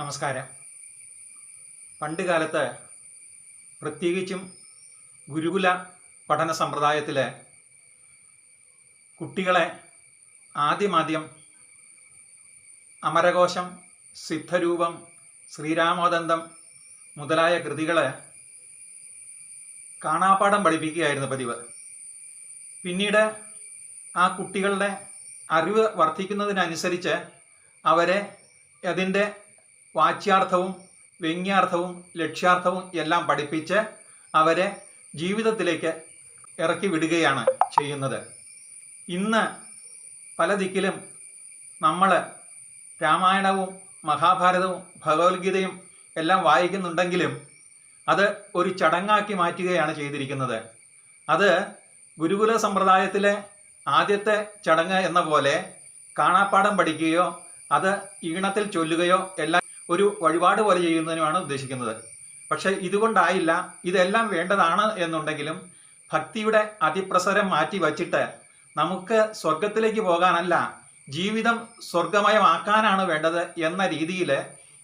നമസ്കാരം. പണ്ട് കാലത്ത് പ്രത്യേകിച്ചും ഗുരുകുല പഠന സമ്പ്രദായത്തിൽ കുട്ടികളെ ആദ്യമാദ്യം അമരകോശം സിദ്ധരൂപം ശ്രീരാമോദന്തം മുതലായ കൃതികളെ കാണാപ്പാഠം പഠിപ്പിക്കുകയായിരുന്നു പതിവ്. പിന്നീട് ആ കുട്ടികളുടെ അറിവ് വർദ്ധിക്കുന്നതിനനുസരിച്ച് അവരെ അതിന്റെ വാച്യാർത്ഥവും വ്യംഗ്യാർത്ഥവും ലക്ഷ്യാർത്ഥവും എല്ലാം പഠിപ്പിച്ച് അവരെ ജീവിതത്തിലേക്ക് ഇറക്കി വിടുകയാണ് ചെയ്യുന്നത്. ഇന്ന് പല ദിക്കിലും നമ്മൾ രാമായണവും മഹാഭാരതവും ഭഗവത്ഗീതയും എല്ലാം വായിക്കുന്നുണ്ടെങ്കിലും അത് ഒരു ചടങ്ങാക്കി മാറ്റുകയാണ് ചെയ്തിരിക്കുന്നത്. അത് ഗുരുകുല സമ്പ്രദായത്തിലെ ആദ്യത്തെ ചടങ്ങ് എന്ന പോലെ കാണാപ്പാഠം പഠിക്കുകയോ അത് ഈണത്തിൽ ചൊല്ലുകയോ എല്ലാം ഒരു വഴിപാട് പോലെ ചെയ്യുന്നതിനുമാണ് ഉദ്ദേശിക്കുന്നത്. പക്ഷേ ഇതുകൊണ്ടായില്ല ഇതെല്ലാം വേണ്ടതാണ് എന്നുണ്ടെങ്കിലും ഭക്തിയുടെ അതിപ്രസരം മാറ്റി വച്ചിട്ട് നമുക്ക് സ്വർഗത്തിലേക്ക് പോകാനല്ല ജീവിതം സ്വർഗമയമാക്കാനാണ് വേണ്ടത് എന്ന രീതിയിൽ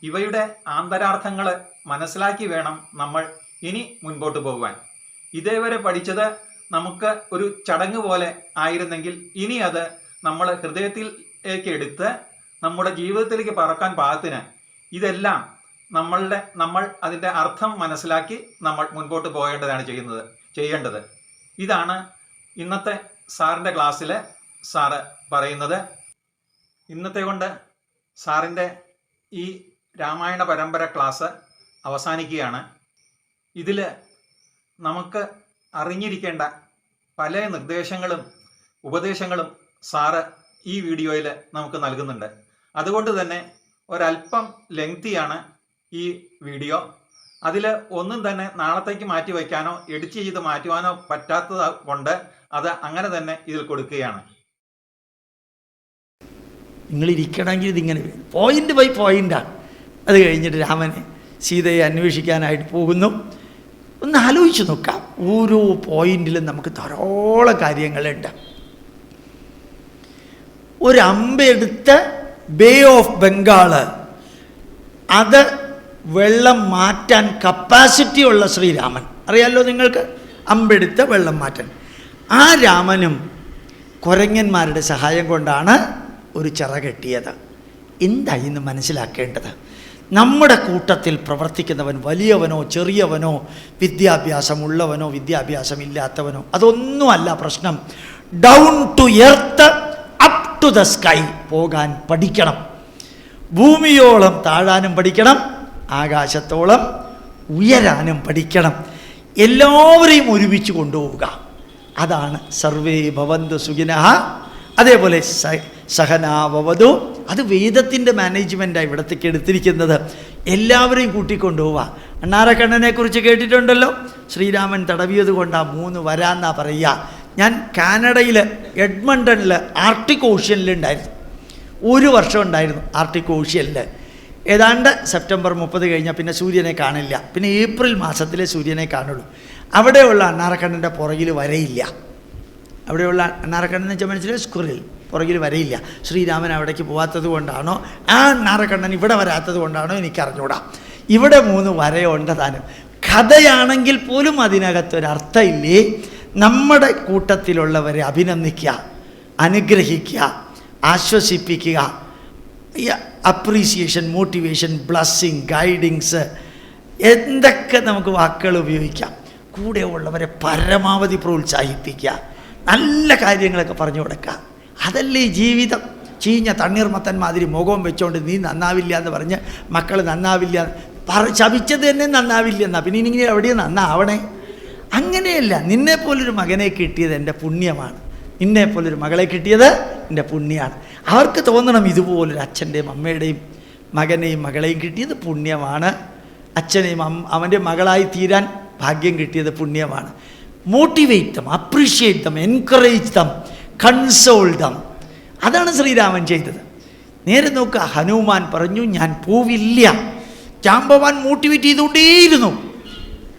ഇവയുടെ ആന്തരാർത്ഥങ്ങൾ മനസ്സിലാക്കി വേണം നമ്മൾ ഇനി മുൻപോട്ട് പോകുവാൻ ഇതേവരെ പഠിച്ചത് നമുക്ക് ഒരു ചടങ്ങ് പോലെ ആയിരുന്നെങ്കിൽ ഇനി അത് നമ്മൾ ഹൃദയത്തിലേക്ക് എടുത്ത് നമ്മുടെ ജീവിതത്തിലേക്ക് പറക്കാൻ പാകത്തിന് ഇതെല്ലാം നമ്മളുടെ നമ്മൾ അതിന്റെ അർത്ഥം മനസ്സിലാക്കി നമ്മൾ മുൻപോട്ട് പോകേണ്ടതാണ് ചെയ്യുന്നത് ചെയ്യേണ്ടത്. ഇതാണ് ഇന്നത്തെ സാറിന്റെ ക്ലാസ്സിൽ സാറ് പറയുന്നത്. ഇന്നത്തെ കൊണ്ട് സാറിന്റെ ഈ രാമായണ പരമ്പര ക്ലാസ് അവസാനിക്കുകയാണ്. ഇതിൽ നമുക്ക് അറിഞ്ഞിരിക്കേണ്ട പല നിർദ്ദേശങ്ങളും ഉപദേശങ്ങളും സാറ് ഈ വീഡിയോയിൽ നമുക്ക് നൽകുന്നുണ്ട്. അതുകൊണ്ട് തന്നെ ഒരല്പം ലെങ്തിയാണ് ഈ വീഡിയോ. അതിൽ ഒന്നും തന്നെ നാളത്തേക്ക് മാറ്റി വയ്ക്കാനോ എഡിറ്റ് ചെയ്ത് മാറ്റുവാനോ പറ്റാത്തത് കൊണ്ട് അത് അങ്ങനെ തന്നെ ഇതിൽ കൊടുക്കുകയാണ്. നിങ്ങൾ ഇരിക്കണമെങ്കിൽ ഇതിങ്ങനെ പോയിന്റ് ബൈ പോയിന്റാണ് അത് കഴിഞ്ഞിട്ട് രാമനെ സീതയെ അന്വേഷിക്കാനായിട്ട് പോകുന്നു. ഒന്ന് ആലോചിച്ച് നോക്കാം. ഓരോ പോയിന്റിലും നമുക്ക് ധാരാളം കാര്യങ്ങളുണ്ട്. ഒരമ്പെടുത്ത് ബേ ഓഫ് ബംഗാൾ അത് വെള്ളം മാറ്റാൻ കപ്പാസിറ്റി ഉള്ള ശ്രീരാമൻ. അറിയാലോ നിങ്ങൾക്ക്? അമ്പെടുത്ത് വെള്ളം മാറ്റാൻ. ആ രാമനും കുരങ്ങന്മാരുടെ സഹായം കൊണ്ടാണ് ഒരു ചിറ കെട്ടിയത്. എന്തായി ഇന്ന് മനസ്സിലാക്കേണ്ടത്? നമ്മുടെ കൂട്ടത്തിൽ പ്രവർത്തിക്കുന്നവൻ വലിയവനോ ചെറിയവനോ വിദ്യാഭ്യാസമുള്ളവനോ വിദ്യാഭ്യാസമില്ലാത്തവനോ അതൊന്നുമല്ല പ്രശ്നം. Down to earth to the sky പോകാൻ പഠിക്കണം. ഭൂമിയോളം താഴാനും പഠിക്കണം ആകാശത്തോളം ഉയരാനും പഠിക്കണം. എല്ലാവരെയും ഒരുമിച്ച് കൊണ്ടുപോവുക. അതാണ് സർവേ ഭവന്തു സുഖിനഃ. അതേപോലെ സ സഹനാവവതു അത് വേദത്തിന്റെ മാനേജ്മെന്റാണ് ഇവിടത്തേക്ക് എടുത്തിരിക്കുന്നത്. എല്ലാവരെയും കൂട്ടിക്കൊണ്ടുപോവുക. അണ്ണാരക്കണ്ണനെ കുറിച്ച് കേട്ടിട്ടുണ്ടല്ലോ? ശ്രീരാമൻ തടവിയത് കൊണ്ടാണ് മൂന്ന് വരാന്നാ പറയുക. ഞാൻ കാനഡയിൽ എഡ്മണ്ടണിൽ ആർട്ടിക് ഓഷ്യനിലുണ്ടായിരുന്നു ഒരു വർഷം ഉണ്ടായിരുന്നു ആർട്ടിക് ഓഷ്യനിൽ ഏതാണ്ട് സെപ്റ്റംബർ മുപ്പത് കഴിഞ്ഞാൽ പിന്നെ സൂര്യനെ കാണില്ല. പിന്നെ ഏപ്രിൽ മാസത്തിലെ സൂര്യനെ കാണുള്ളൂ. അവിടെയുള്ള അണ്ണാറക്കണ്ണന്റെ പുറകിൽ വരയില്ല. അവിടെയുള്ള അണ്ണാറക്കണ്ണൻ വെച്ചാൽ മനസ്സിലായി? സ്കുറിൽ പുറകിൽ വരയില്ല. ശ്രീരാമൻ അവിടേക്ക് പോകാത്തത് കൊണ്ടാണോ? ആ അണ്ണാറക്കണ്ണൻ ഇവിടെ വരാത്തത് കൊണ്ടാണോ എനിക്ക് അറിഞ്ഞൂടാ ഇവിടെ മൂന്ന് വരയുണ്ട് താനും. കഥയാണെങ്കിൽ പോലും അതിനകത്തൊരർത്ഥമില്ലേ നമ്മുടെ കൂട്ടത്തിലുള്ളവരെ അഭിനന്ദിക്കുക അനുഗ്രഹിക്കുക ആശ്വസിപ്പിക്കുക. അപ്രീസിയേഷൻ മോട്ടിവേഷൻ ബ്ലസ്സിങ് ഗൈഡിങ്സ് എന്തൊക്കെ നമുക്ക് വാക്കുകൾ ഉപയോഗിക്കാം. കൂടെ ഉള്ളവരെ പരമാവധി പ്രോത്സാഹിപ്പിക്കുക. നല്ല കാര്യങ്ങളൊക്കെ പറഞ്ഞു കൊടുക്കുക. അതല്ലേ ജീവിതം? ചീഞ്ഞ തണ്ണീർമത്തൻ മാതിരി മുഖവും വെച്ചോണ്ട് നീ നന്നാവില്ല എന്ന് പറഞ്ഞ് മക്കൾ നന്നാവില്ല പറ ശപിച്ചത് തന്നെ നന്നാവില്ല എന്നാ പിന്നെ ഇനി എവിടെയും നന്നാവണേ? അങ്ങനെയല്ല നിന്നെപ്പോലൊരു മകനെ കിട്ടിയത് എന്റെ പുണ്യമാണ്. നിന്നെപ്പോലൊരു മകളെ കിട്ടിയത് എന്റെ പുണ്യമാണ് അവർക്ക് തോന്നണം ഇതുപോലൊരു അച്ഛന്റെയും അമ്മയുടെയും മകനെയും മകളെയും കിട്ടിയത് പുണ്യമാണ്. അച്ഛനെയും അവന്റെ മകളായി തീരാൻ ഭാഗ്യം കിട്ടിയത് പുണ്യമാണ്. Motivate them appreciate them encourage them console them അതാണ് ശ്രീരാമൻ ചെയ്തത്. നേരെ നോക്കുക ഹനുമാൻ പറഞ്ഞു ഞാൻ പോവില്ല. ചാമ്പവാൻ മോട്ടിവേറ്റ് ചെയ്തുകൊണ്ടേയിരുന്നു.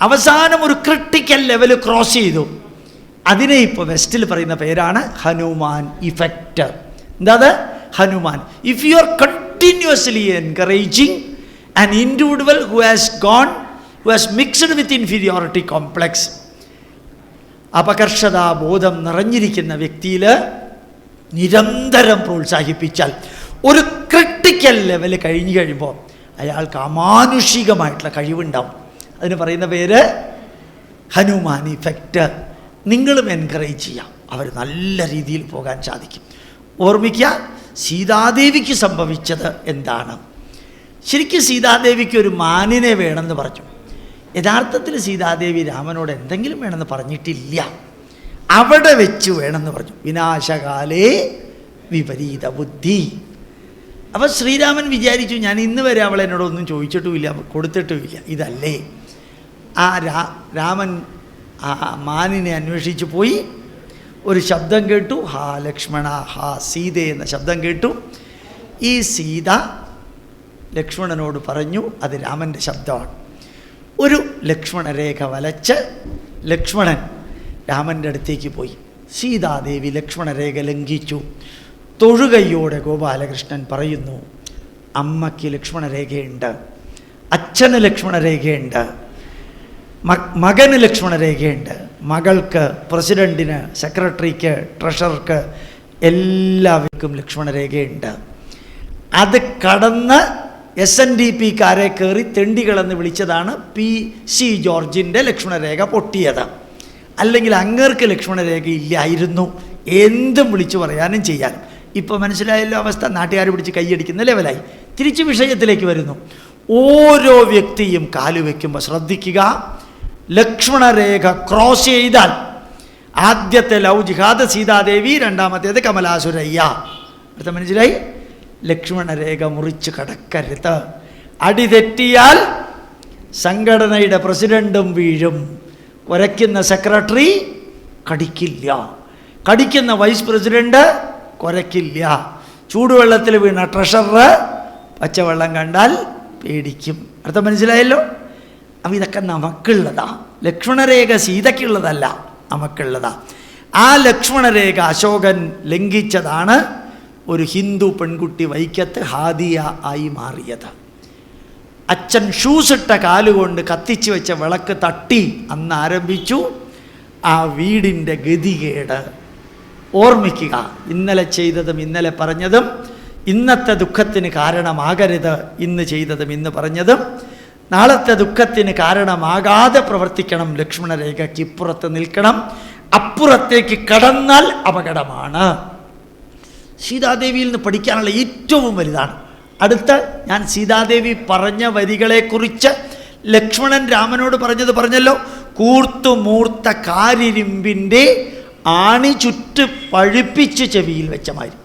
അവസാനം ഒരു ക്രിട്ടിക്കൽ ലെവൽ ക്രോസ് ചെയ്തു. അതിനെ ഇപ്പോൾ വെസ്റ്റിൽ പറയുന്ന പേരാണ് ഹനുമാൻ ഇഫക്റ്റ് എന്താ അത് Hanuman. If you are continuously encouraging an individual who has gone who has mixed with inferiority complex അപകർഷതാ ബോധം നിറഞ്ഞിരിക്കുന്ന വ്യക്തിയിൽ നിരന്തരം പ്രോത്സാഹിപ്പിച്ചാൽ ഒരു ക്രിട്ടിക്കൽ ലെവൽ കഴിഞ്ഞു കഴിയുമ്പോൾ അയാൾക്ക് അമാനുഷികമായിട്ടുള്ള കഴിവുണ്ടാവും. അതിന് പറയുന്ന പേര് ഹനുമാൻ ഇഫക്റ്റ് നിങ്ങളും എൻകറേജ് ചെയ്യാം. അവർ നല്ല രീതിയിൽ പോകാൻ സാധിക്കും. ഓർമ്മിക്കുക സീതാദേവിക്ക് സംഭവിച്ചത് എന്താണ്? ശരിക്കും സീതാദേവിക്ക് ഒരു മാനിനെ വേണമെന്ന് പറഞ്ഞു. യഥാർത്ഥത്തിൽ സീതാദേവി രാമനോട് എന്തെങ്കിലും വേണമെന്ന് പറഞ്ഞിട്ടില്ല. അവിടെ വെച്ച് വേണമെന്ന് പറഞ്ഞു. വിനാശകാലേ വിപരീത ബുദ്ധി. അപ്പോൾ ശ്രീരാമൻ വിചാരിച്ചു ഞാൻ ഇന്ന് വരെ അവൾ എന്നോടൊന്നും ചോദിച്ചിട്ടുമില്ല കൊടുത്തിട്ടുമില്ല. ഇതല്ലേ? ആ രാ രാമൻ ആ മാനിനെ അന്വേഷിച്ച് പോയി. ഒരു ശബ്ദം കേട്ടു. ഹാ ലക്ഷ്മണ ഹാ സീത എന്ന ശബ്ദം കേട്ടു. ഈ സീത ലക്ഷ്മണനോട് പറഞ്ഞു അത് രാമന്റെ ശബ്ദമാണ്. ഒരു ലക്ഷ്മണരേഖ വലച്ച് ലക്ഷ്മണൻ രാമന്റെ അടുത്തേക്ക് പോയി. സീതാദേവി ലക്ഷ്മണരേഖ ലംഘിച്ചു. തൊഴുകയോടെ ഗോപാലകൃഷ്ണൻ പറയുന്നു അമ്മയ്ക്ക് ലക്ഷ്മണരേഖയുണ്ട്. അച്ഛന് ലക്ഷ്മണരേഖയുണ്ട്. മകന് ലക്ഷ്മണരേഖയുണ്ട്. മകൾക്ക് പ്രസിഡന്റിന് സെക്രട്ടറിക്ക് ട്രഷറർക്ക് എല്ലാവർക്കും ലക്ഷ്മണരേഖയുണ്ട്. അത് കടന്ന് എസ് എൻ ഡി പിക്കാരെ കയറി തെണ്ടികളെന്ന് വിളിച്ചതാണ് പി സി ജോർജിന്റെ ലക്ഷ്മണരേഖ പൊട്ടിയത്. അല്ലെങ്കിൽ അങ്ങേർക്ക് ലക്ഷ്മണരേഖ ഇല്ലായിരുന്നു. എന്തും വിളിച്ചു പറയാനും ചെയ്യാനും ഇപ്പോൾ മനസ്സിലായല്ലോ അവസ്ഥ. നാട്ടുകാർ പിടിച്ച് കൈയടിക്കുന്ന ലെവലായി. തിരിച്ച് വിഷയത്തിലേക്ക് വരുന്നു. ഓരോ വ്യക്തിയും കാലുവെക്കുമ്പോൾ ശ്രദ്ധിക്കുക. ലക്ഷ്മണരേഖ ക്രോസ് ചെയ്താൽ ആദ്യത്തെ ലവ് ജിഹാദ് സീതാദേവി രണ്ടാമത്തേത് കമലാസുരയ്യ. അടുത്ത മനസ്സിലായി ലക്ഷ്മണരേഖ മുറിച്ച് കടക്കരുത്. അടി തെറ്റിയാൽ സംഘടനയുടെ പ്രസിഡന്റും വീഴും. കുരയ്ക്കുന്ന സെക്രട്ടറി കടിക്കില്ല. കടിക്കുന്ന വൈസ് പ്രസിഡന്റ് കുരയ്ക്കില്ല ചൂടുവെള്ളത്തിൽ വീണ ട്രഷറർ പച്ചവെള്ളം കണ്ടാൽ പേടിക്കും. അർത്ഥം മനസ്സിലായല്ലോ അപ്പം ഇതൊക്കെ നമുക്കുള്ളതാ. ലക്ഷ്മണരേഖ സീതയ്ക്കുള്ളതല്ല നമുക്കുള്ളതാ. ആ ലക്ഷ്മണരേഖ അശോകൻ ലംഘിച്ചതാണ് ഒരു ഹിന്ദു പെൺകുട്ടി വൈക്കത്ത് ഹാദിയ ആയി മാറിയത്. അച്ഛൻ ഷൂസ് ഇട്ട കാലുകൊണ്ട് കത്തിച്ചു വെച്ച വിളക്ക് തട്ടി അന്ന് ആരംഭിച്ചു. ആ വീടിന്റെ ഗതികേട്. ഓർമ്മിക്കുക ഇന്നലെ ചെയ്തതും ഇന്നലെ പറഞ്ഞതും ഇന്നത്തെ ദുഃഖത്തിന് കാരണമാകരുത് ഇന്ന് ചെയ്തതും ഇന്ന് പറഞ്ഞതും. നാളത്തെ ദുഃഖത്തിന് കാരണമാകാതെ പ്രവർത്തിക്കണം. ലക്ഷ്മണരേഖയ്ക്ക് ഇപ്പുറത്ത് നിൽക്കണം. അപ്പുറത്തേക്ക് കടന്നാൽ അപകടമാണ്. സീതാദേവിയിൽ നിന്ന് പഠിക്കാനുള്ള ഏറ്റവും വലുതാണ്. അടുത്ത ഞാൻ സീതാദേവി പറഞ്ഞ വരികളെക്കുറിച്ച് ലക്ഷ്മണൻ രാമനോട് പറഞ്ഞത് പറഞ്ഞല്ലോ. കൂർത്തു മൂർത്ത കാരിരുമ്പിന്റെ ആണി ചുറ്റ് പഴുപ്പിച്ച് ചെവിയിൽ വെച്ച മാതിരി.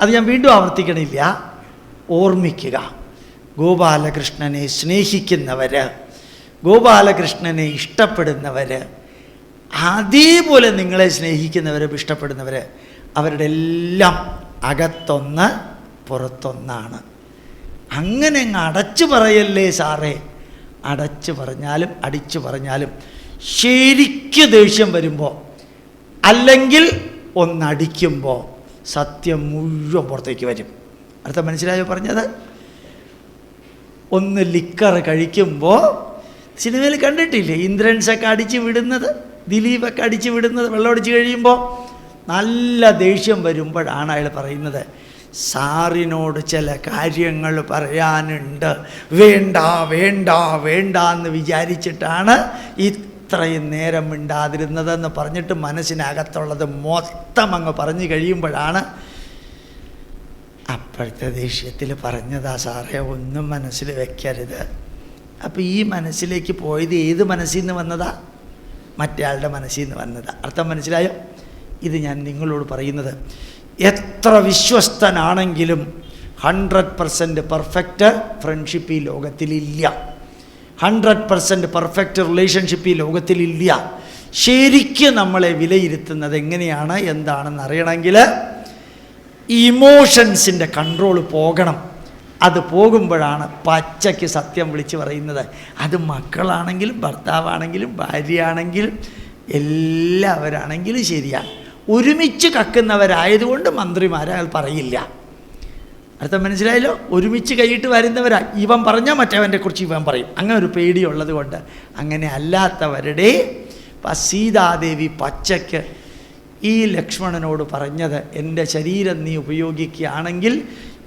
അത് ഞാൻ വീണ്ടും ആവർത്തിക്കണില്ല. ഓർമ്മിക്കുക. ഗോപാലകൃഷ്ണനെ സ്നേഹിക്കുന്നവർ ഗോപാലകൃഷ്ണനെ ഇഷ്ടപ്പെടുന്നവർ അതേപോലെ നിങ്ങളെ സ്നേഹിക്കുന്നവരും ഇഷ്ടപ്പെടുന്നവർ അവരുടെ എല്ലാം അകത്തൊന്ന് പുറത്തൊന്നാണ്. അങ്ങനെ അങ്ങ് അടച്ചു പറയല്ലേ സാറേ? അടച്ചു പറഞ്ഞാലും അടിച്ചു പറഞ്ഞാലും ശരിക്ക് ദേഷ്യം വരുമ്പോൾ അല്ലെങ്കിൽ ഒന്നടിക്കുമ്പോൾ സത്യം മുഴുവൻ പുറത്തേക്ക് വരും. അടുത്ത മനസ്സിലായോ പറഞ്ഞത്? ഒന്ന് ലിക്കർ കഴിക്കുമ്പോൾ സിനിമയിൽ കണ്ടിട്ടില്ലേ? ഇന്ദ്രൻസൊക്കെ അടിച്ച് വിടുന്നത് ദിലീപൊക്കെ അടിച്ച് വിടുന്നത് വെള്ളം അടിച്ച് കഴിയുമ്പോൾ നല്ല ദേഷ്യം വരുമ്പോഴാണ് അയാൾ പറയുന്നത്. സാറിനോട് ചില കാര്യങ്ങൾ പറയാനുണ്ട്. വേണ്ട വേണ്ട വേണ്ട എന്ന് വിചാരിച്ചിട്ടാണ് ഇത്രയും നേരം മിണ്ടാതിരുന്നതെന്ന് പറഞ്ഞിട്ട് മനസ്സിനകത്തുള്ളത് മൊത്തം അങ്ങ് പറഞ്ഞു കഴിയുമ്പോഴാണ് അപ്പോഴത്തെ ദേഷ്യത്തിൽ പറഞ്ഞതാ സാറേ ഒന്നും മനസ്സിൽ വെക്കരുത്. അപ്പോൾ ഈ മനസ്സിലേക്ക് പോയത് ഏത് മനസ്സിൽ നിന്ന് വന്നതാ? മറ്റേയാളുടെ മനസ്സിൽ നിന്ന് വന്നതാ. അർത്ഥം മനസ്സിലായോ? ഇത് ഞാൻ നിങ്ങളോട് പറയുന്നത്. എത്ര വിശ്വസ്തനാണെങ്കിലും ഹൺഡ്രഡ് പെർസെന്റ് പെർഫെക്റ്റ് ഫ്രണ്ട്ഷിപ്പ് ഈ ലോകത്തിലില്ല. ഹൺഡ്രഡ് പെർസെന്റ് പെർഫെക്റ്റ് റിലേഷൻഷിപ്പ് ഈ ലോകത്തിലില്ല. ശരിക്കും നമ്മളെ വിലയിരുത്തുന്നത് എങ്ങനെയാണ്? എന്താണെന്ന് അറിയണമെങ്കിൽ ഇമോഷൻസിന്റെ കൺട്രോൾ പോകണം. അത് പോകുമ്പോഴാണ് പച്ചയ്ക്ക് സത്യം വിളിച്ച് പറയുന്നത്. അത് മക്കളാണെങ്കിലും ഭർത്താവാണെങ്കിലും ഭാര്യയാണെങ്കിലും എല്ലാവരാണെങ്കിലും ശരിയാണ് ഒരുമിച്ച് കക്കുന്നവരായതുകൊണ്ട് മന്ത്രിമാരെ അയാൾ പറയില്ല. അടുത്ത മനസ്സിലായല്ലോ? ഒരുമിച്ച് കൈയിട്ട് വരുന്നവരാ. ഇവൻ പറഞ്ഞാൽ മറ്റവന്റെ കുറിച്ച് ഇവൻ പറയും. അങ്ങനെ ഒരു പേടിയുള്ളത് കൊണ്ട് അങ്ങനെ അല്ലാത്തവരുടെ സീതാദേവി പച്ചയ്ക്ക് ഈ ലക്ഷ്മണനോട് പറഞ്ഞത് എന്റെ ശരീരം നീ ഉപയോഗിക്കുകയാണെങ്കിൽ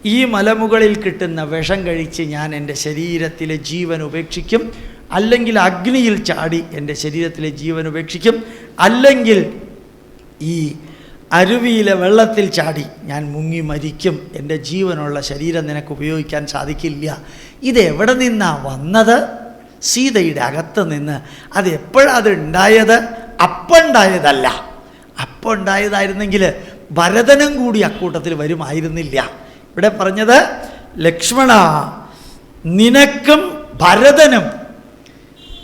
ഈ മലമുകളിൽ കിട്ടുന്ന വിഷം കഴിച്ച് ഞാൻ എന്റെ ശരീരത്തിലെ ജീവൻ ഉപേക്ഷിക്കും. അല്ലെങ്കിൽ അഗ്നിയിൽ ചാടി എന്റെ ശരീരത്തിലെ ജീവൻ ഉപേക്ഷിക്കും. അല്ലെങ്കിൽ ഈ അരുവിയിലെ വെള്ളത്തിൽ ചാടി ഞാൻ മുങ്ങി മരിക്കും. എന്റെ ജീവനുള്ള ശരീരം നിനക്ക് ഉപയോഗിക്കാൻ സാധിക്കില്ല. ഇത് എവിടെ നിന്നാ വന്നത്? സീതയുടെ അകത്ത് നിന്ന്. അത് എപ്പോഴത് ഉണ്ടായത്? അപ്പം ഉണ്ടായതല്ല അപ്പം ഉണ്ടായതായിരുന്നെങ്കിൽ ഭരതനും കൂടി അക്കൂട്ടത്തിൽ വരുമായിരുന്നില്ല. ഇവിടെ പറഞ്ഞത് ലക്ഷ്മണ നിനക്കും ഭരതനും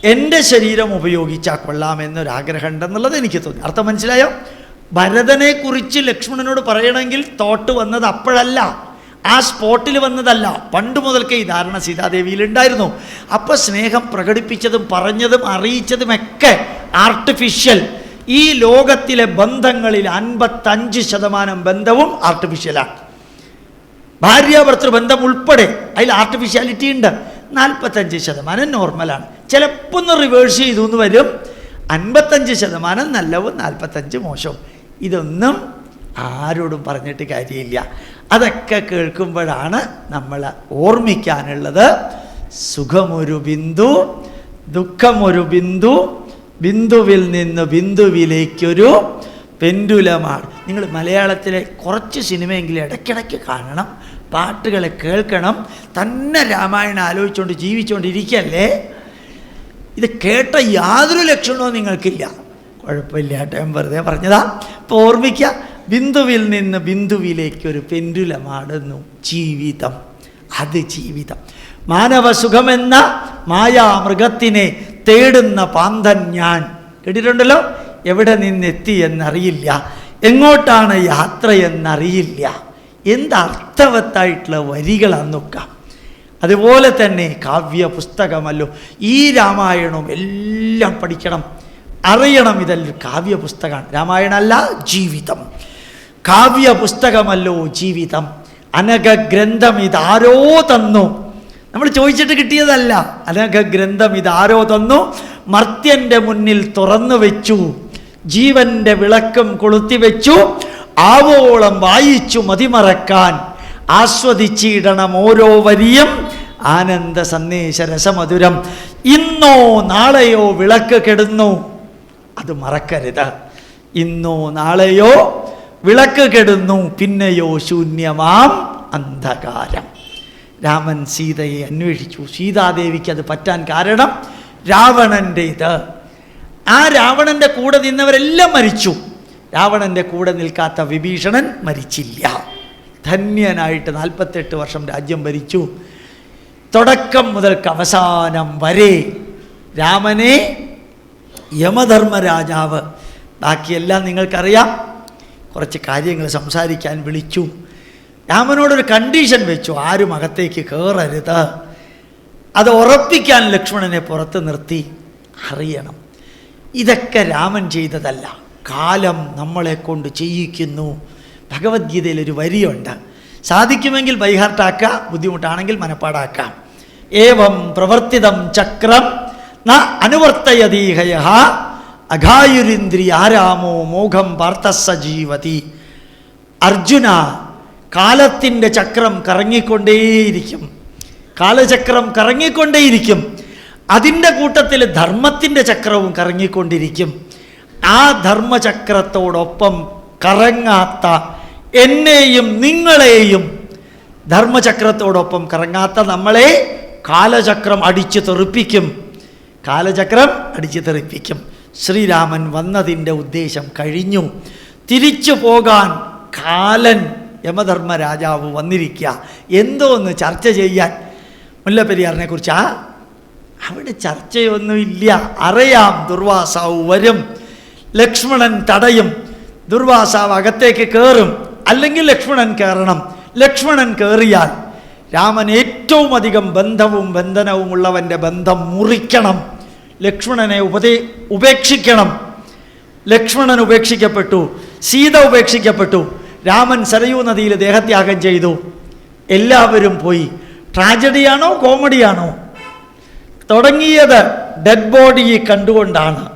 എന്റെ ശരീരം ഉപയോഗിച്ചാൽ കൊള്ളാമെന്നൊരാഗ്രഹം ഉണ്ടെന്നുള്ളത് എനിക്ക് തോന്നി. അർത്ഥം മനസ്സിലായോ? ഭരതനെക്കുറിച്ച് ലക്ഷ്മണനോട് പറയണമെങ്കിൽ തോട്ട് വന്നത് അപ്പോഴല്ല ആ സ്പോട്ടിൽ വന്നതല്ല. പണ്ട് മുതൽക്കേ ഈ ധാരണ സീതാദേവിയിൽ ഉണ്ടായിരുന്നു. അപ്പോൾ സ്നേഹം പ്രകടിപ്പിച്ചതും പറഞ്ഞതും അറിയിച്ചതുമൊക്കെ ആർട്ടിഫിഷ്യൽ ഈ ലോകത്തിലെ ബന്ധങ്ങളിൽ അൻപത്തഞ്ച് ശതമാനം ബന്ധവും ആർട്ടിഫിഷ്യലാണ് ഭാര്യാഭർത്തൃ ബന്ധം ഉൾപ്പെടെ അതിൽ ആർട്ടിഫിഷ്യാലിറ്റി ഉണ്ട്. നാൽപ്പത്തഞ്ച് ശതമാനം നോർമലാണ് ചിലപ്പോൾ ഒന്ന് റിവേഴ്സ് ചെയ്തു എന്ന് വരും. അൻപത്തഞ്ച് ശതമാനം നല്ലവും നാൽപ്പത്തഞ്ച് മോശവും. ഇതൊന്നും ആരോടും പറഞ്ഞിട്ട് കാര്യമില്ല. അതൊക്കെ കേൾക്കുമ്പോഴാണ് നമ്മൾ ഓർമ്മിക്കാനുള്ളത്. സുഖമൊരു ബിന്ദു ദുഃഖമൊരു ബിന്ദു ബിന്ദുവിൽ നിന്ന് ബിന്ദുവിലേക്കൊരു പെൻഡുലമാണ്. നിങ്ങൾ മലയാളത്തിലെ കുറച്ച് സിനിമയെങ്കിലും ഇടയ്ക്കിടയ്ക്ക് കാണണം പാട്ടുകളെ കേൾക്കണം തന്നെ രാമായണം ആലോചിച്ചുകൊണ്ട് ജീവിച്ചുകൊണ്ടിരിക്കല്ലേ? ഇത് കേട്ട യാതൊരു ലക്ഷണവും നിങ്ങൾക്കില്ല. കുഴപ്പമില്ല ഞാൻ വെറുതെ പറഞ്ഞതാ. ഇപ്പോൾ ഓർമ്മിക്കുക ബിന്ദുവിൽ നിന്ന് ബിന്ദുവിലേക്കൊരു പെൻഡുലമാടുന്നു ജീവിതം അത് ജീവിതം. മാനവസുഖമെന്ന മായാമൃഗത്തിനെ തേടുന്ന പാന്തൻ ഞാൻ. കേട്ടിട്ടുണ്ടല്ലോ? എവിടെ നിന്നെത്തി എന്നറിയില്ല. എങ്ങോട്ടാണ് യാത്ര എന്നറിയില്ല. എന്തർത്ഥവത്തായിട്ടുള്ള വരികളാന്ന് നോക്കാം അതുപോലെ തന്നെ കാവ്യ പുസ്തകമല്ലോ ഈ രാമായണവും എല്ലാം പഠിക്കണം. അറിയണം ഇതെല്ലാം കാവ്യ പുസ്തകമാണ് രാമായണമല്ല ജീവിതം. കാവ്യ പുസ്തകമല്ലോ ജീവിതം. അനഘ ഗ്രന്ഥം ഇതാരോ തന്നു. നമ്മൾ ചോദിച്ചിട്ട് കിട്ടിയതല്ല. അനഘ ഗ്രന്ഥം ഇതാരോ തന്നു. മർത്യന്റെ മുന്നിൽ തുറന്നു വെച്ചു. ജീവന്റെ വിളക്കം കൊളുത്തി വെച്ചു. ആവോളം വായിച്ചു മതിമറക്കാൻ. ആസ്വദിച്ചിടണം ഓരോ വരിയും. ആനന്ദ സന്ദേശ രസമധുരം. ഇന്നോ നാളെയോ വിളക്ക് കെടുന്നു. അത് മറക്കരുത്. ഇന്നോ നാളെയോ വിളക്ക് കെടുന്നു. പിന്നെയോ ശൂന്യമാം അന്ധകാരം. രാമൻ സീതയെ അന്വേഷിച്ചു. സീതാദേവിക്ക് അത് പറ്റാൻ കാരണം രാവണന്റെ ഇത്. ആ രാവണന്റെ കൂടെ നിന്നവരെല്ലാം മരിച്ചു. രാവണന്റെ കൂടെ നിൽക്കാത്ത വിഭീഷണൻ മരിച്ചില്ല. ധന്യനായിട്ട് നാൽപ്പത്തെട്ട് വർഷം രാജ്യം ഭരിച്ചു. തുടക്കം മുതൽക്ക് അവസാനം വരെ രാമനെ യമധർമ്മരാജാവ്. ബാക്കിയെല്ലാം നിങ്ങൾക്കറിയാം. കുറച്ച് കാര്യങ്ങൾ സംസാരിക്കാൻ വിളിച്ചു. രാമനോടൊരു കണ്ടീഷൻ വെച്ചു ആരും അകത്തേക്ക് കയറരുത് അത് ഉറപ്പിക്കാൻ ലക്ഷ്മണനെ പുറത്ത് നിർത്തി. അറിയണം. ഇതൊക്കെ രാമൻ ചെയ്തതല്ല. കാലം നമ്മളെ കൊണ്ട് ചെയ്യിക്കുന്നു. ഭഗവത്ഗീതയിൽ ഒരു വരിയുണ്ട്. സാധിക്കുമെങ്കിൽ ബൈഹാർട്ടാക്കുക ബുദ്ധിമുട്ടാണെങ്കിൽ മനപ്പാടാക്കാം. ഏവം പ്രവർത്തിതം ചക്രം ന അനുവർത്തയതീഹയ അഘായുരിന്ദ്രി ആരാമോ മോഘം പാർത്ഥസജീവതി അർജുന കാലത്തിന്റെ ചക്രം കറങ്ങിക്കൊണ്ടേയിരിക്കും. കാലചക്രം കറങ്ങിക്കൊണ്ടേയിരിക്കും. അതിന്റെ കൂട്ടത്തിൽ ധർമ്മത്തിന്റെ ചക്രവും കറങ്ങിക്കൊണ്ടിരിക്കും. ആ ധർമ്മചക്രത്തോടൊപ്പം കറങ്ങാത്ത എന്നെയും നിങ്ങളെയും ധർമ്മചക്രത്തോടൊപ്പം കറങ്ങാത്ത നമ്മളെ കാലചക്രം അടിച്ചു തെറിപ്പിക്കും. കാലചക്രം അടിച്ചു തെറിപ്പിക്കും. ശ്രീരാമൻ വന്നതിന്റെ ഉദ്ദേശം കഴിഞ്ഞു. തിരിച്ചു പോകാൻ കാലൻ യമധർമ്മ രാജാവ് വന്നിരിക്കുക എന്തോ ഒന്ന് ചർച്ച ചെയ്യാൻ. മുല്ലപ്പെരിയാറിനെ കുറിച്ചാ അവിടെ ചർച്ചയൊന്നുമില്ല. അറിയാം ദുർവാസാവ് വരും. ലക്ഷ്മണൻ തടയും. ദുർവാസാവ് അകത്തേക്ക് കയറും അല്ലെങ്കിൽ ലക്ഷ്മണൻ കയറണം. ലക്ഷ്മണൻ കയറിയാൽ രാമൻ ഏറ്റവും അധികം ബന്ധവും ബന്ധനവും ഉള്ളവന്റെ ബന്ധം മുറിക്കണം. ലക്ഷ്മണനെ ഉപദേ ഉപേക്ഷിക്കണം. ലക്ഷ്മണൻ ഉപേക്ഷിക്കപ്പെട്ടു. സീത ഉപേക്ഷിക്കപ്പെട്ടു. രാമൻ സരയൂ നദിയിൽ ദേഹത്യാഗം ചെയ്തു. എല്ലാവരും പോയി. ട്രാജഡിയാണോ കോമഡിയാണോ? തുടങ്ങിയത് ഡെഡ് ബോഡി കണ്ടുകൊണ്ടാണ്.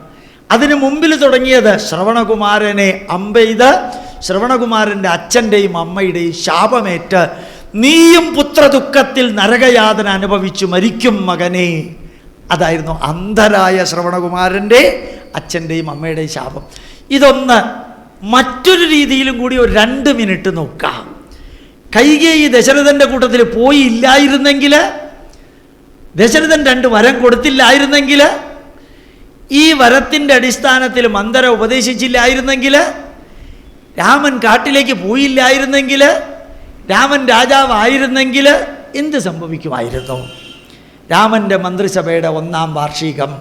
അതിനു മുമ്പിൽ തുടങ്ങിയത് ശ്രവണകുമാരനെ അമ്പെയ്ത് ശ്രവണകുമാരന്റെ അച്ഛന്റെയും അമ്മയുടെയും ശാപമേറ്റ് നീയും പുത്രദുഃഖത്തിൽ നരകയാതന അനുഭവിച്ചു മരിക്കും മകനെ. അതായിരുന്നു അന്ധരായ ശ്രവണകുമാരന്റെ അച്ഛന്റെയും അമ്മയുടെയും ശാപം. ഇതൊന്ന് മറ്റൊരു രീതിയിലും കൂടി ഒരു രണ്ട് മിനിറ്റ് നോക്കാം. കൈകേയി ദശരഥന്റെ കൂട്ടത്തിൽ പോയി പോയില്ലായിരുന്നെങ്കിൽ ദശരഥൻ രണ്ട് വരം കൊടുത്തില്ലായിരുന്നെങ്കിൽ ഈ വരത്തിന്റെ അടിസ്ഥാനത്തിൽ മന്ദര ഉപദേശിച്ചില്ലായിരുന്നെങ്കിൽ രാമൻ കാട്ടിലേക്ക് പോയില്ലായിരുന്നെങ്കിൽ രാമൻ രാജാവായിരുന്നെങ്കിൽ എന്ത് സംഭവിക്കുമായിരുന്നു? രാമന്റെ മന്ത്രിസഭയുടെ ഒന്നാം വാർഷികം.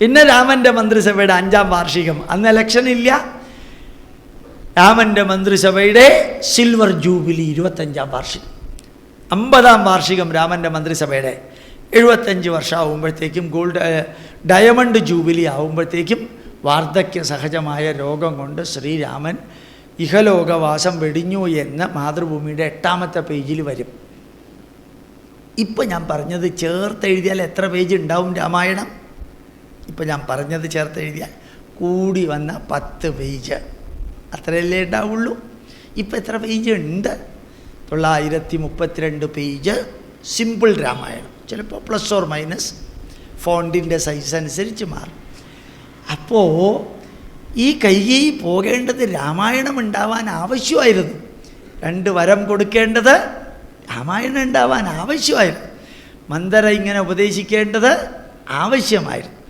പിന്നെ രാമന്റെ മന്ത്രിസഭയുടെ അഞ്ചാം വാർഷികം. അന്ന് ഇലക്ഷൻ ഇല്ല. രാമന്റെ മന്ത്രിസഭയുടെ സിൽവർ ജൂബിലി ഇരുപത്തഞ്ചാം വാർഷികം. അമ്പതാം വാർഷികം രാമന്റെ മന്ത്രിസഭയുടെ. എഴുപത്തഞ്ച് വർഷമാകുമ്പോഴത്തേക്കും ഗോൾഡ് ഡയമണ്ട് ജൂബിലി ആകുമ്പോഴത്തേക്കും വാർദ്ധക്യ സഹജമായ രോഗം കൊണ്ട് ശ്രീരാമൻ ഇഹലോകവാസം വെടിഞ്ഞു എന്ന് മാതൃഭൂമിയുടെ എട്ടാമത്തെ പേജിൽ വരും. ഇപ്പം ഞാൻ പറഞ്ഞത് ചേർത്ത് എഴുതിയാൽ എത്ര പേജ് ഉണ്ടാവും രാമായണം? ഇപ്പം ഞാൻ പറഞ്ഞത് ചേർത്ത് എഴുതിയാൽ കൂടി വന്ന പത്ത് പേജ്. അത്രയല്ലേ ഉണ്ടാവുള്ളൂ. ഇപ്പം എത്ര പേജ് ഉണ്ട്? തൊള്ളായിരത്തി മുപ്പത്തിരണ്ട് പേജ് സിമ്പിൾ രാമായണം ചിലപ്പോൾ പ്ലസ് ഓർ മൈനസ് ഫോണ്ടിന്റെ സൈസ് അനുസരിച്ച് മാറും. അപ്പോൾ ഈ കൈകൈ പോകേണ്ടത് രാമായണം ഉണ്ടാവാൻ ആവശ്യമായിരുന്നു. രണ്ട് വരം കൊടുക്കേണ്ടത് രാമായണം ഉണ്ടാവാൻ ആവശ്യമായിരുന്നു. മന്ദര ഇങ്ങനെ ഉപദേശിക്കേണ്ടത് ആവശ്യമായിരുന്നു.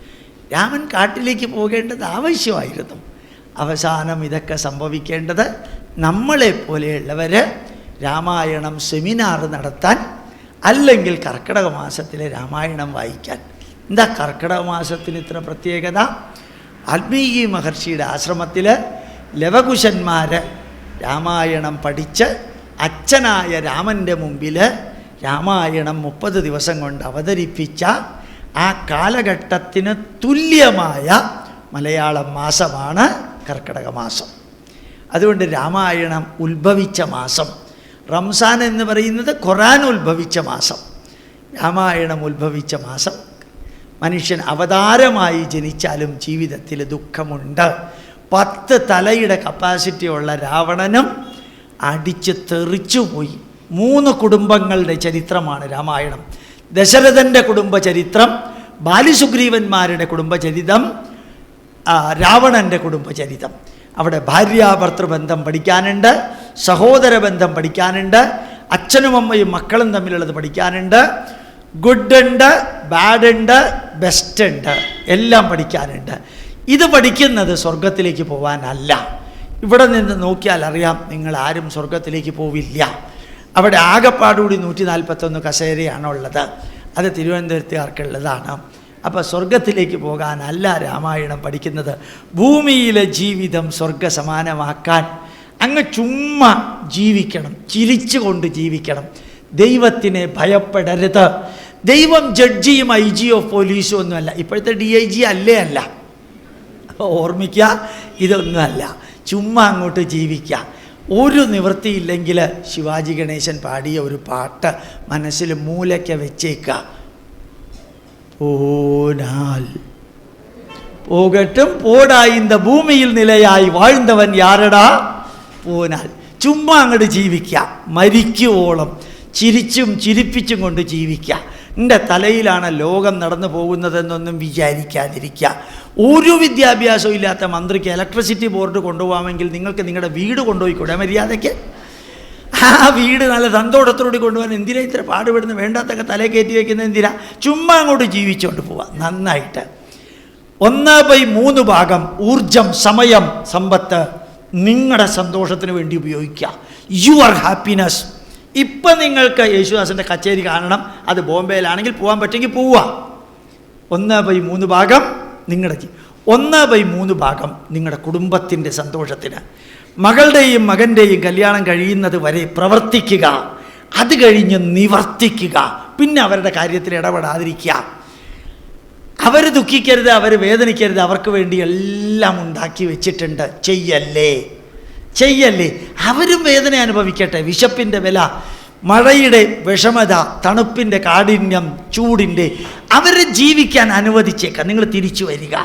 രാമൻ കാട്ടിലേക്ക് പോകേണ്ടത് ആവശ്യമായിരുന്നു. അവസാനം ഇതൊക്കെ സംഭവിക്കേണ്ടത് നമ്മളെ പോലെയുള്ളവർ രാമായണം സെമിനാർ നടത്താൻ അല്ലെങ്കിൽ കർക്കിടക മാസത്തിലെ രാമായണം വായിക്കാൻ. എന്താ കർക്കിടക മാസത്തിന് ഇത്ര പ്രത്യേകത? വാൽമീകി മഹർഷിയുടെ ആശ്രമത്തിൽ ലവകുശന്മാർ രാമായണം പഠിച്ച് അച്ഛനായ രാമന്റെ മുമ്പിൽ രാമായണം മുപ്പത് ദിവസം കൊണ്ട് അവതരിപ്പിച്ച ആ കാലഘട്ടത്തിന് തുല്യമായ മലയാളം മാസമാണ് കർക്കിടക മാസം. അതുകൊണ്ട് രാമായണം ഉത്ഭവിച്ച മാസം. റംസാൻ എന്ന് പറയുന്നത് ഖുറാൻ ഉത്ഭവിച്ച മാസം. രാമായണം ഉത്ഭവിച്ച മാസം. മനുഷ്യൻ അവതാരമായി ജനിച്ചാലും ജീവിതത്തിൽ ദുഃഖമുണ്ട്. പത്ത് തലയുടെ കപ്പാസിറ്റിയുള്ള രാവണനും അടിച്ച് തെറിച്ചുപോയി മൂന്ന് കുടുംബങ്ങളുടെ ചരിത്രമാണ് രാമായണം. ദശരഥന്റെ കുടുംബചരിത്രം ബാലിസുഗ്രീവന്മാരുടെ കുടുംബചരിതം രാവണന്റെ കുടുംബചരിതം. അവിടെ ഭാര്യാഭർത്തൃബന്ധം പഠിക്കാനുണ്ട് സഹോദര ബന്ധം പഠിക്കാനുണ്ട് അച്ഛനും അമ്മയും മക്കളും തമ്മിലുള്ളത് പഠിക്കാനുണ്ട് ഗുഡ് ഉണ്ട് ബാഡ് ഉണ്ട് ബെസ്റ്റ് ഉണ്ട് എല്ലാം പഠിക്കാനുണ്ട്. ഇത് പഠിക്കുന്നത് സ്വർഗത്തിലേക്ക് പോകാനല്ല ഇവിടെ നിന്ന് നോക്കിയാൽ അറിയാം നിങ്ങൾ ആരും സ്വർഗത്തിലേക്ക് പോവില്ല. അവിടെ ആകെപ്പാടുകൂടി നൂറ്റി നാൽപ്പത്തൊന്ന് കസേരയാണുള്ളത്. അത് തിരുവനന്തപുരത്തുകാർക്കുള്ളതാണ്. അപ്പോൾ സ്വർഗത്തിലേക്ക് പോകാനല്ല രാമായണം പഠിക്കുന്നത്. ഭൂമിയിലെ ജീവിതം സ്വർഗസമാനമാക്കാൻ അങ്ങ് ചുമ്മാ ജീവിക്കണം ചിരിച്ചുകൊണ്ട് ജീവിക്കണം. ദൈവത്തിനെ ഭയപ്പെടരുത്. ദൈവം ജഡ്ജിയും ഐ ജിയോ പോലീസോ ഒന്നുമല്ല. ഇപ്പോഴത്തെ ഡി ഐ ജി അല്ലേ അല്ല. ഓർമ്മിക്കുക ഇതൊന്നുമല്ല. ചുമ്മാ അങ്ങോട്ട് ജീവിക്കുക. ഒരു നിവൃത്തിയില്ലെങ്കിൽ ശിവാജി ഗണേശൻ പാടിയ ഒരു പാട്ട് മനസ്സിൽ മൂലയ്ക്ക് വെച്ചേക്കുക. പോനാൽ പോകട്ടും പോടാ இந்த ഭൂമിയിൽ നിലയായി വാഴ്ന്നവൻ യാരടാ പോനാൽ ചുമ്മാ അങ്ങോട്ട് ജീവിക്കുക മരിക്കുവോളം ചിരിച്ചും ചിരിപ്പിച്ചും കൊണ്ട് ജീവിക്കുക എൻ്റെ തലയിലാണ് ലോകം നടന്നു പോകുന്നതെന്നൊന്നും വിചാരിക്കാതിരിക്കുക ഒരു വിദ്യാഭ്യാസവും ഇല്ലാത്ത മന്ത്രിക്ക് ഇലക്ട്രിസിറ്റി ബോർഡ് കൊണ്ടുപോകാമെങ്കിൽ നിങ്ങൾക്ക് നിങ്ങളുടെ വീട് കൊണ്ടുപോയിക്കൂടെ മര്യാദയ്ക്ക് ആ വീട് നല്ല സന്തോഷത്തോടെ കൊണ്ടുപോകാൻ എന്തിനാ ഇത്ര പാടുപെടുന്ന വേണ്ടാത്തൊക്കെ തലേ കയറ്റി വയ്ക്കുന്ന എന്തിനാ? ചുമ്മാ അങ്ങോട്ട് ജീവിച്ചുകൊണ്ട് പോവാം. നന്നായിട്ട്. ഒന്ന് ബൈ മൂന്ന് ഭാഗം ഊർജം സമയം സമ്പത്ത്. നിങ്ങളുടെ സന്തോഷത്തിന് വേണ്ടി ഉപയോഗിക്കുക. യുവർ ഹാപ്പിനെസ് ഇപ്പം നിങ്ങൾക്ക് യേശുദാസിന്റെ കച്ചേരി കാണണം. അത് ബോംബെയിലാണെങ്കിൽ പോകാൻ പറ്റുമെങ്കിൽ പോവുക. ഒന്ന് ബൈ മൂന്ന് ഭാഗം നിങ്ങളുടെ ഒന്ന് ബൈ മൂന്ന് ഭാഗം നിങ്ങളുടെ കുടുംബത്തിന്റെ സന്തോഷത്തിന്. മകളുടെയും മകന്റെയും കല്യാണം കഴിയുന്നത് വരെ പ്രവർത്തിക്കുക. അത് കഴിഞ്ഞ് നിവർത്തിക്കുക. പിന്നെ അവരുടെ കാര്യത്തിൽ ഇടപെടാതിരിക്കുക. അവർ ദുഃഖിക്കരുത് അവർ വേദനിക്കരുത് അവർക്ക് വേണ്ടി എല്ലാം ഉണ്ടാക്കി വെച്ചിട്ടുണ്ട്. ചെയ്യല്ലേ? ചെയ്യല്ലേ? അവരും വേദന അനുഭവിക്കട്ടെ. വിശപ്പിന്റെ വില മഴയുടെ വിഷമത തണുപ്പിന്റെ കാഠിന്യം ചൂടിന്റെ അവരെ ജീവിക്കാൻ അനുവദിച്ചേക്കാം. നിങ്ങൾ തിരിച്ചു വരിക.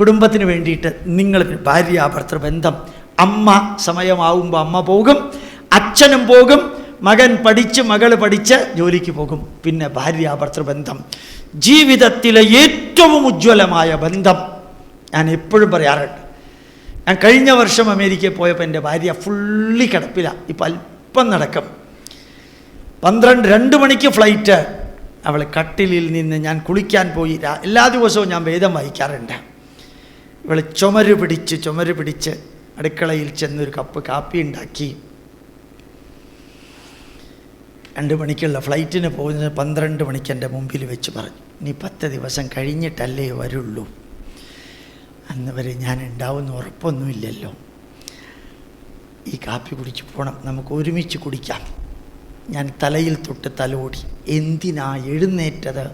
കുടുംബത്തിന് വേണ്ടിയിട്ട് നിങ്ങൾ ഭാര്യ ഭർത്തൃബന്ധം അമ്മ സമയമാവുമ്പോൾ അമ്മ പോകും അച്ഛനും പോകും മകൻ പഠിച്ച് മകൾ പഠിച്ച് ജോലിക്ക് പോകും. പിന്നെ ഭാര്യ ഭർത്തൃബന്ധം ജീവിതത്തിലെ ഏറ്റവും ഉജ്ജ്വലമായ ബന്ധം ഞാൻ എപ്പോഴും പറയാറുണ്ട്. ഞാൻ കഴിഞ്ഞ വർഷം അമേരിക്കയിൽ പോയപ്പോൾ എന്റെ ഭാര്യ ഫുള്ളി കിടപ്പില്ല ഇപ്പം അല്പം നടക്കും. പന്ത്രണ്ട് രണ്ട് മണിക്ക് ഫ്ലൈറ്റ്. അവൾ കട്ടിലിൽ നിന്ന് ഞാൻ കുളിക്കാൻ പോയി. എല്ലാ ദിവസവും ഞാൻ വേദം വായിക്കാറുണ്ട്. ഇവൾ ചുമര് പിടിച്ച് ചുമര് പിടിച്ച് അടുക്കളയിൽ ചെന്നൊരു കപ്പ് കാപ്പി ഉണ്ടാക്കി. രണ്ട് മണിക്കുള്ള ഫ്ലൈറ്റിന് പോകുന്നത് പന്ത്രണ്ട് മണിക്ക് എന്റെ മുമ്പിൽ വെച്ച് പറഞ്ഞു. ഇനി പത്ത് ദിവസം കഴിഞ്ഞിട്ടല്ലേ വരുള്ളൂ. അന്ന് വരെ ഞാൻ ഉണ്ടാവുമെന്ന് ഉറപ്പൊന്നുമില്ലല്ലോ. ഈ കാപ്പി കുടിച്ച് പോകണം നമുക്ക് ഒരുമിച്ച് കുടിക്കാം. ഞാൻ തലയിൽ തൊട്ട് തലോടി. എന്തിനാ എഴുന്നേറ്റത്?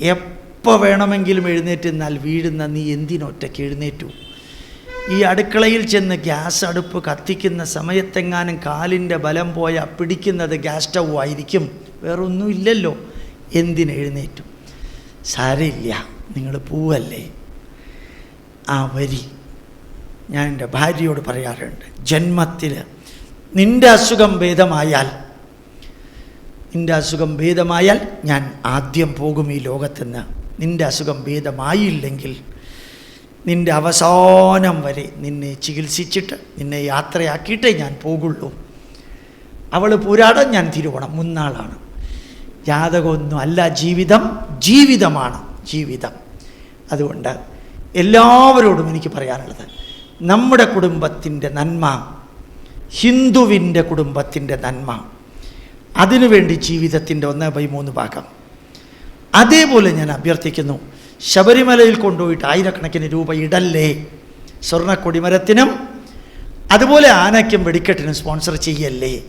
എപ്പോൾ വേണമെങ്കിലും എഴുന്നേറ്റ് എന്നാൽ വീഴുന്ന നീ എന്തിനൊറ്റയ്ക്ക് എഴുന്നേറ്റു? ഈ അടുക്കളയിൽ ചെന്ന് ഗ്യാസ് അടുപ്പ് കത്തിക്കുന്ന സമയത്തെങ്ങാനും കാലിന്റെ ബലം പോയ പിടിക്കുന്നത് ഗ്യാസ് സ്റ്റൗ ആയിരിക്കും. വേറൊന്നുമില്ലല്ലോ. എന്തിനെഴുന്നേറ്റു സാരില്ല നിങ്ങൾ പോവല്ലേ? ആ വരി. ഞാൻ എന്റെ ഭാര്യയോട് പറയാറുണ്ട്. ജന്മത്തിൽ നിന്റെ അസുഖം ഭേദമായാൽ നിന്റെ അസുഖം ഭേദമായാൽ ഞാൻ ആദ്യം പോകും ഈ ലോകത്തുനിന്ന് നിന്റെ അസുഖം ഭേദമായില്ലെങ്കിൽ നിന്റെ അവസാനം വരെ നിന്നെ ചികിത്സിച്ചിട്ട് നിന്നെ യാത്രയാക്കിയിട്ടേ ഞാൻ പോകുള്ളൂ. അവൾ പോരാടാൻ ഞാൻ തിരുവണം. മുന്നാളാണ്. ജാതകമൊന്നും അല്ല. ജീവിതം ജീവിതമാണ്. ജീവിതം. അതുകൊണ്ട് എല്ലാവരോടും എനിക്ക് പറയാനുള്ളത് നമ്മുടെ കുടുംബത്തിന്റെ നന്മ ഹിന്ദുവിന്റെ കുടുംബത്തിന്റെ നന്മ അതിനുവേണ്ടി ജീവിതത്തിന്റെ ഒന്ന് ബൈ മൂന്ന് ഭാഗം. അതേപോലെ ഞാൻ അഭ്യർത്ഥിക്കുന്നു. ശബരിമലയിൽ കൊണ്ടുപോയിട്ട് ആയിരക്കണക്കിന് രൂപ ഇടല്ലേ? സ്വർണ കൊടിമരത്തിനും അതുപോലെ ആനയ്ക്കും വെടിക്കെട്ടിനും സ്പോൺസർ ചെയ്യല്ലേ?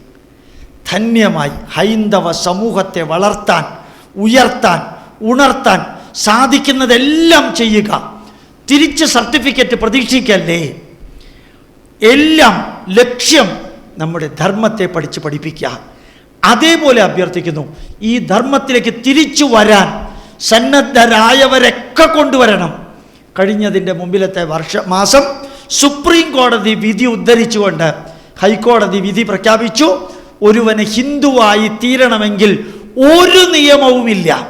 ധന്യമായി ഹൈന്ദവ സമൂഹത്തെ വളർത്താൻ ഉയർത്താൻ ഉണർത്താൻ സാധിക്കുന്നതെല്ലാം ചെയ്യുക. തിരിച്ച് സർട്ടിഫിക്കറ്റ് പ്രതീക്ഷിക്കല്ലേ? എല്ലാം ലക്ഷ്യം നമ്മുടെ ധർമ്മത്തെ പഠിച്ച് പഠിപ്പിക്കുക. അതേപോലെ അഭ്യർത്ഥിക്കുന്നു. ഈ ധർമ്മത്തിലേക്ക് തിരിച്ചു വരാൻ സന്നദ്ധരായവരൊക്കെ കൊണ്ടുവരണം. കഴിഞ്ഞതിന്റെ മുമ്പിലത്തെ വർഷ മാസം സുപ്രീം കോടതി വിധി ഉദ്ധരിച്ചുകൊണ്ട് ഹൈക്കോടതി വിധി പ്രഖ്യാപിച്ചു. ഒരുവന് ഹിന്ദുവായി തീരണമെങ്കിൽ ഒരു നിയമവുമില്ല.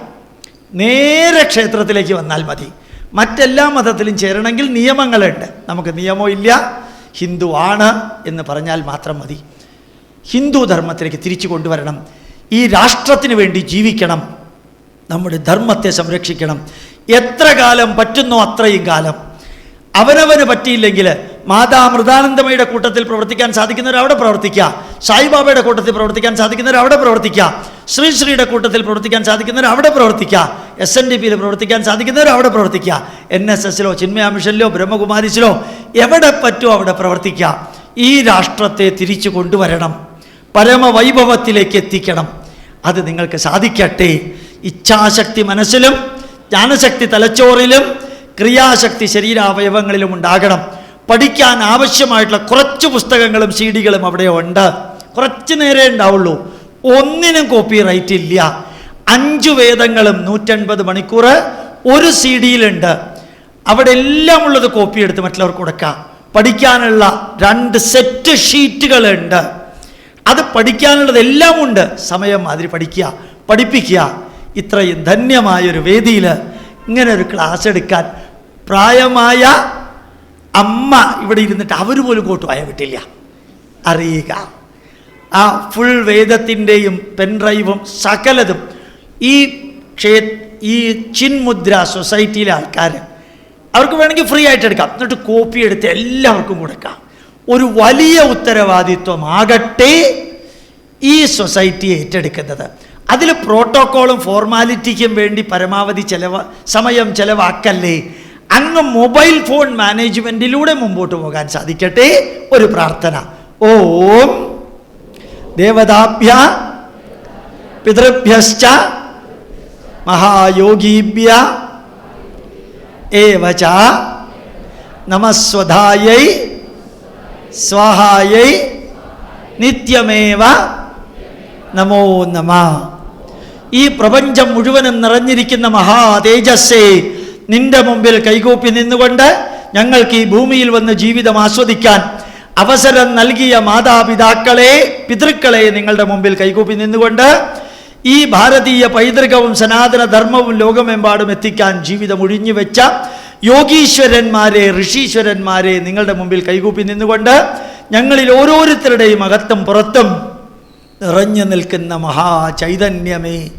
നേരെ ക്ഷേത്രത്തിലേക്ക് വന്നാൽ മതി. മറ്റെല്ലാ മതത്തിലും ചേരണമെങ്കിൽ നിയമങ്ങളുണ്ട്. നമുക്ക് നിയമവും ഇല്ല ഹിന്ദു ആണ് എന്ന് പറഞ്ഞാൽ മാത്രം മതി. ഹിന്ദു ധർമ്മത്തിലേക്ക് തിരിച്ചു കൊണ്ടുവരണം. ഈ രാഷ്ട്രത്തിന് വേണ്ടി ജീവിക്കണം. നമ്മുടെ ധർമ്മത്തെ സംരക്ഷിക്കണം. എത്ര കാലം പറ്റുന്നോ അത്രയും കാലം. അവനവന് പറ്റിയില്ലെങ്കിൽ മാതാ മൃദാനന്ദമയുടെ കൂട്ടത്തിൽ പ്രവർത്തിക്കാൻ സാധിക്കുന്നവർ അവിടെ പ്രവർത്തിക്കുക. സായിബാബയുടെ കൂട്ടത്തിൽ പ്രവർത്തിക്കാൻ സാധിക്കുന്നവർ അവിടെ പ്രവർത്തിക്കുക. ശ്രീശ്രീയുടെ കൂട്ടത്തിൽ പ്രവർത്തിക്കാൻ സാധിക്കുന്നവർ അവിടെ പ്രവർത്തിക്കുക. എസ് എൻ ഡി പിയിൽ പ്രവർത്തിക്കാൻ സാധിക്കുന്നവർ അവിടെ പ്രവർത്തിക്കുക. എൻ എസ് എസിലോ ചിന്മയ മിഷനിലോ ബ്രഹ്മകുമാരിസിലോ എവിടെ പറ്റുമോ അവിടെ പ്രവർത്തിക്കുക. ഈ രാഷ്ട്രത്തെ തിരിച്ചു കൊണ്ടുവരണം. പരമവൈഭവത്തിലേക്ക് എത്തിക്കണം അത് നിങ്ങൾക്ക് സാധിക്കട്ടെ. ഇച്ഛാശക്തി മനസ്സിലും ജ്ഞാനശക്തി തലച്ചോറിലും ക്രിയാശക്തി ശരീരാവയവങ്ങളിലും ഉണ്ടാകണം. പഠിക്കാൻ ആവശ്യമായിട്ടുള്ള കുറച്ച് പുസ്തകങ്ങളും സി ഡികളും അവിടെ ഉണ്ട്. കുറച്ച് നേരേ ഉണ്ടാവുള്ളൂ. ഒന്നിനും കോപ്പി റൈറ്റ് ഇല്ല. അഞ്ചു വേദങ്ങളും നൂറ്റൻപത് മണിക്കൂർ ഒരു സി ഡിയിലുണ്ട്. അവിടെ എല്ലാം ഉള്ളത് കോപ്പി എടുത്ത് മറ്റുള്ളവർക്ക് കൊടുക്കാം. പഠിക്കാനുള്ള രണ്ട് സെറ്റ് ഷീറ്റുകളുണ്ട്. അത് പഠിക്കാനുള്ളത് എല്ലാം ഉണ്ട് സമയം മാതിരി പഠിക്കുക പഠിപ്പിക്കുക. ഇത്രയും ധന്യമായൊരു വേദിയിൽ ഇങ്ങനെ ഒരു ക്ലാസ് എടുക്കാൻ പ്രായമായ അമ്മ ഇവിടെ ഇരുന്നിട്ട് അവർ പോലും കോട്ടുവായ വിട്ടില്ല. അറിയുക. ആ ഫുൾ വേദത്തിന്റെയും പെൻഡ്രൈവും സകലതും ഈ ക്ഷേ ഈ ചിൻമുദ്ര സൊസൈറ്റിയിലെ ആൾക്കാർ അവർക്ക് വേണമെങ്കിൽ ഫ്രീ ആയിട്ട് എടുക്കാം. എന്നിട്ട് കോപ്പി എടുത്ത് എല്ലാവർക്കും കൊടുക്കാം. ഒരു വലിയ ഉത്തരവാദിത്വമാകട്ടെ ഈ സൊസൈറ്റി ഏറ്റെടുക്കുന്നത്. അതിൽ പ്രോട്ടോക്കോളും ഫോർമാലിറ്റിക്കും വേണ്ടി പരമാവധി ചെലവ് സമയം ചെലവാക്കല്ലേ? അങ്ങ് മൊബൈൽ ഫോൺ മാനേജ്മെന്റിലൂടെ മുമ്പോട്ട് പോകാൻ സാധിക്കട്ടെ? ഒരു പ്രാർത്ഥന. ഓം ദേവതാഭ്യ പിതൃഭ്യശ്ച മഹായോഗീഭ്യ ഏവച നമസ്വധായൈ സ്വാഹായൈ നിത്യമേവ നമോ നമ. ഈ പ്രപഞ്ചം മുഴുവനും നിറഞ്ഞിരിക്കുന്ന മഹാതേജസ്സേ നിന്റെ മുമ്പിൽ കൈകൂപ്പി നിന്നുകൊണ്ട് ഞങ്ങൾക്ക് ഈ ഭൂമിയിൽ വന്ന് ജീവിതം ആസ്വദിക്കാൻ അവസരം നൽകിയ മാതാപിതാക്കളെ പിതൃക്കളെ നിങ്ങളുടെ മുമ്പിൽ കൈകൂപ്പി നിന്നുകൊണ്ട് ഈ ഭാരതീയ പൈതൃകവും സനാതന ധർമ്മവും ലോകമെമ്പാടും എത്തിക്കാൻ ജീവിതം ഒഴിഞ്ഞു വെച്ച യോഗീശ്വരന്മാരെ ഋഷീശ്വരന്മാരെ നിങ്ങളുടെ മുമ്പിൽ കൈകൂപ്പി നിന്നുകൊണ്ട് ഞങ്ങളിൽ ഓരോരുത്തരുടെയും അകത്തും പുറത്തും നിറഞ്ഞു നിൽക്കുന്ന മഹാചൈതന്യമേ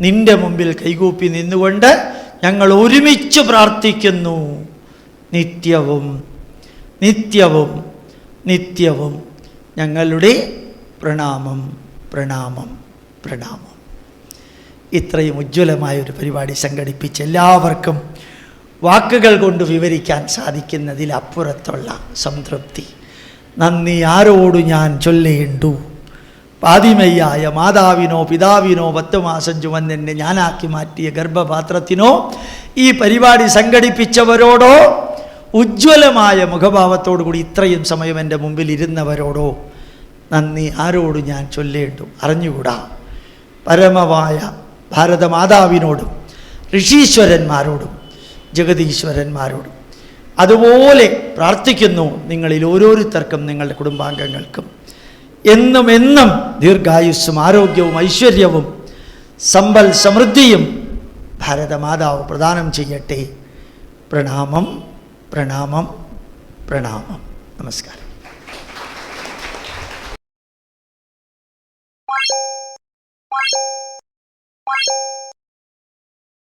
നിന്റെ മുമ്പിൽ കൈകൂപ്പി നിന്നുകൊണ്ട് ഞങ്ങൾ ഒരുമിച്ച് പ്രാർത്ഥിക്കുന്നു. നിത്യവും നിത്യവും നിത്യവും ഞങ്ങളുടെ പ്രണാമം പ്രണാമം പ്രണാമം. ഇത്രയും ഉജ്ജ്വലമായ ഒരു പരിപാടി സംഘടിപ്പിച്ച് എല്ലാവർക്കും വാക്കുകൾ കൊണ്ട് വിവരിക്കാൻ സാധിക്കുന്നതിലപ്പുറത്തുള്ള സംതൃപ്തി. നന്ദി ആരോട് ഞാൻ ചൊല്ലേണ്ടു? പാതിമയ്യായ മാതാവിനോ പിതാവിനോ പത്ത് മാസം ചുമന്നെന്നെ ഞാനാക്കി മാറ്റിയ ഗർഭപാത്രത്തിനോ ഈ പരിപാടി സംഘടിപ്പിച്ചവരോടോ ഉജ്ജ്വലമായ മുഖഭാവത്തോടു കൂടി ഇത്രയും സമയം എന്റെ മുമ്പിൽ ഇരുന്നവരോടോ നന്ദി ആരോട് ഞാൻ ചൊല്ലേണ്ടു? അറിഞ്ഞുകൂടാ? പരമമായ ഭാരതമാതാവിനോടും ഋഷീശ്വരന്മാരോടും ജഗതീശ്വരന്മാരോടും അതുപോലെ പ്രാർത്ഥിക്കുന്നു നിങ്ങളിൽ ഓരോരുത്തർക്കും നിങ്ങളുടെ കുടുംബാംഗങ്ങൾക്കും. എന്നും എന്നും ദീർഘായുസ്സും ആരോഗ്യവും ഐശ്വര്യവും സമ്പൽ സമൃദ്ധിയും ഭാരതമാതാവ് പ്രദാനം ചെയ്യട്ടെ. പ്രണാമം പ്രണാമം പ്രണാമം. നമസ്കാരം.